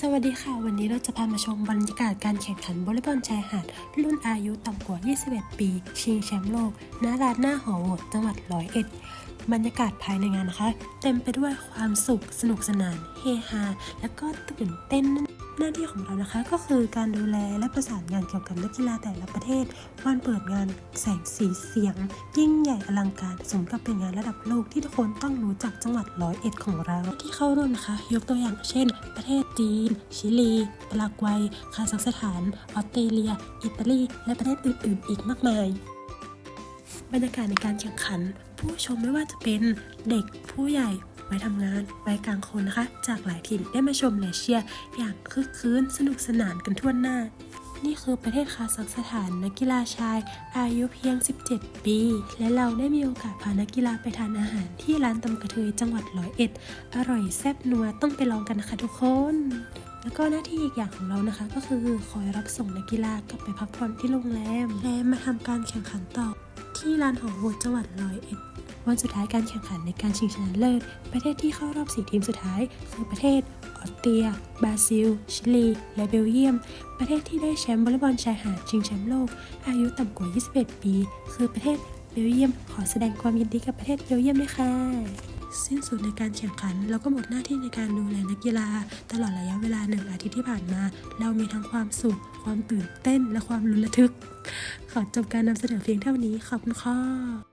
สวัสดีค่ะ วันนี้เราจะพามาชมบรรยากาศการแข่งขันวอลเลย์บอลชายหาด รุ่นอายุต่ำกว่า 21 ปี ชิงแชมป์โลกณลานหน้าหอโหวตจังหวัดร้อยเอ็ดบรรยากาศภายในงานนะคะ เต็มไปด้วยความสุขสนุกสนาน เฮฮา และก็ตื่นเต้น หน้าที่ของเรานะคะก็คือการดูแลและประสานงานเกี่ยวกับนักกีฬาแต่ละประเทศ วันเปิดงานแสงสีเสียง ยิ่งใหญ่อลังการสมกับเป็นงานระดับโลกที่ทุกคนต้องรู้จักจังหวัดร้อยเอ็ดของเรา ที่เข้าร่วมนะคะ ยกตัวอย่างเช่น ประเทศจีน ชิลีปารากวัย คาซัคสถาน ออสเตรเลีย อิตาลี และประเทศอื่น ๆ อีกมากมาย บรรยากาศในการแข่งขัน ผู้ชมไม่ว่าจะเป็นเด็กผู้ใหญ่ วัยทำงานวัยกลางคนนะคะ จากหลายถิ่นได้มาชมและเชียร์อย่างคึกคืนสนุกสนานกันทั่วหน้า นี่คือประเทศคาซัคสถานนักกีฬาชาย อายุเพียง 17 ปี และเราได้มีโอกาสพานักกีฬาไปทานอาหารที่ร้านตำกระเทยจังหวัดร้อยเอ็ด อร่อยแซ่บนัวต้องไปลองกันนะคะทุกคนแล้วก็หน้าที่อีกอย่างของเรานะคะ ก็คือคอยรับส่งนักกีฬากลับไปพักผ่อนที่โรงแรม และมาทำการแข่งขันต่อ ที่ลานหอโหวตจังหวัดร้อยเอ็ด วันสุดท้ายการแข่งขันในการชิงชนะเลิศ ประเทศที่เข้ารอบสี่ทีมสุดท้ายคือประเทศออสเตรีย บราซิล ชิลี และเบลเยียม ประเทศที่ได้แชมป์วอลเลย์บอลชายหาดชิงแชมป์โลก อายุต่ำกว่า 21 ปี คือประเทศเบลเยียม ขอแสดงความยินดีกับประเทศเบลเยียมด้วยค่ะสิ้นสุดในการแข่งขัน เราก็หมดหน้าที่ในการดูแลนักกีฬา ตลอดระยะเวลาหนึ่งอาทิตย์ที่ผ่านมา เรามีทั้งความสุข ความตื่นเต้นและความลุ้นระทึก ขอจบการนำเสนอเพียงเท่านี้ขอบคุณค่ะ